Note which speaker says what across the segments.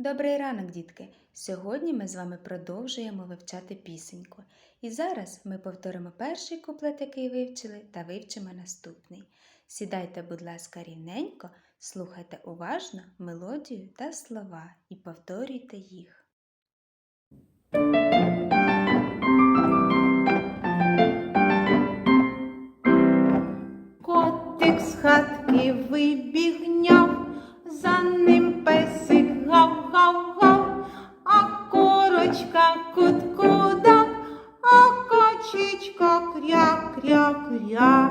Speaker 1: Добрий ранок, дітки! Сьогодні ми з вами продовжуємо вивчати пісеньку. І зараз ми повторимо перший куплет, який вивчили, та вивчимо наступний. Сідайте, будь ласка, рівненько, слухайте уважно мелодію та слова і повторюйте їх.
Speaker 2: Качечка кря-кря-кря.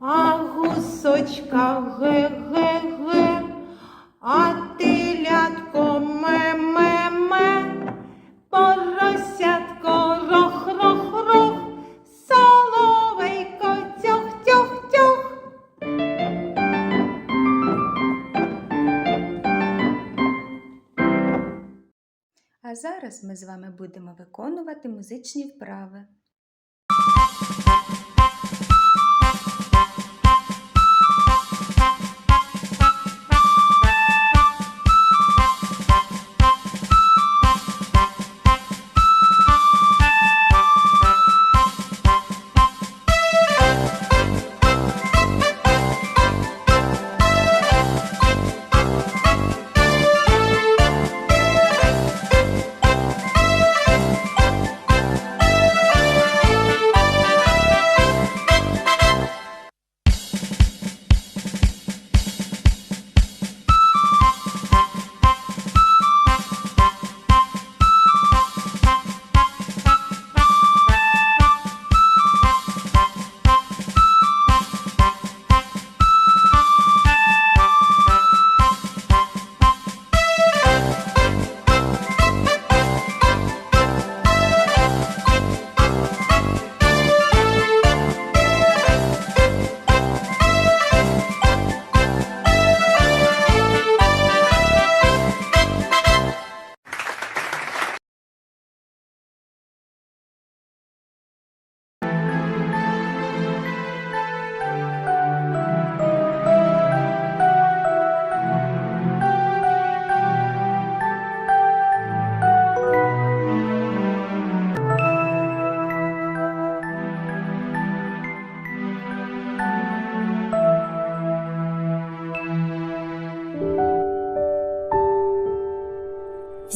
Speaker 2: А гусочка ге-ге-ге, а
Speaker 1: А зараз ми з вами будемо виконувати музичні вправи.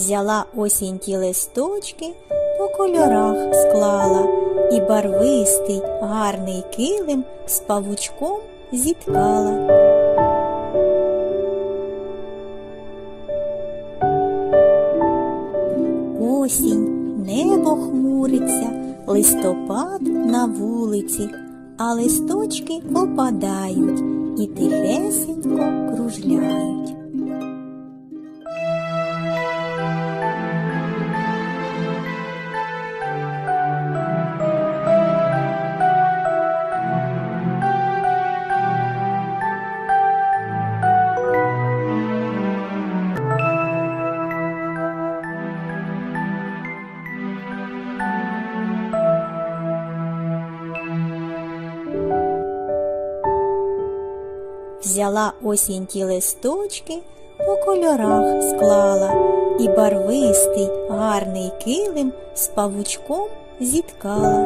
Speaker 3: Взяла осінь ті листочки, по кольорах склала, і барвистий гарний килим з павучком зіткала. Осінь, небо хмуриться, листопад на вулиці, а листочки опадають і тихесенько кружляють. Взяла осінь ті листочки, по кольорах склала, і барвистий гарний килим з павучком зіткала.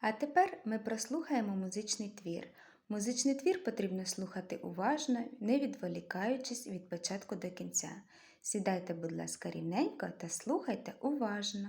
Speaker 1: А тепер ми прослухаємо музичний твір. Музичний твір потрібно слухати уважно, не відволікаючись від початку до кінця. Сідайте, будь ласка, рівненько та слухайте уважно.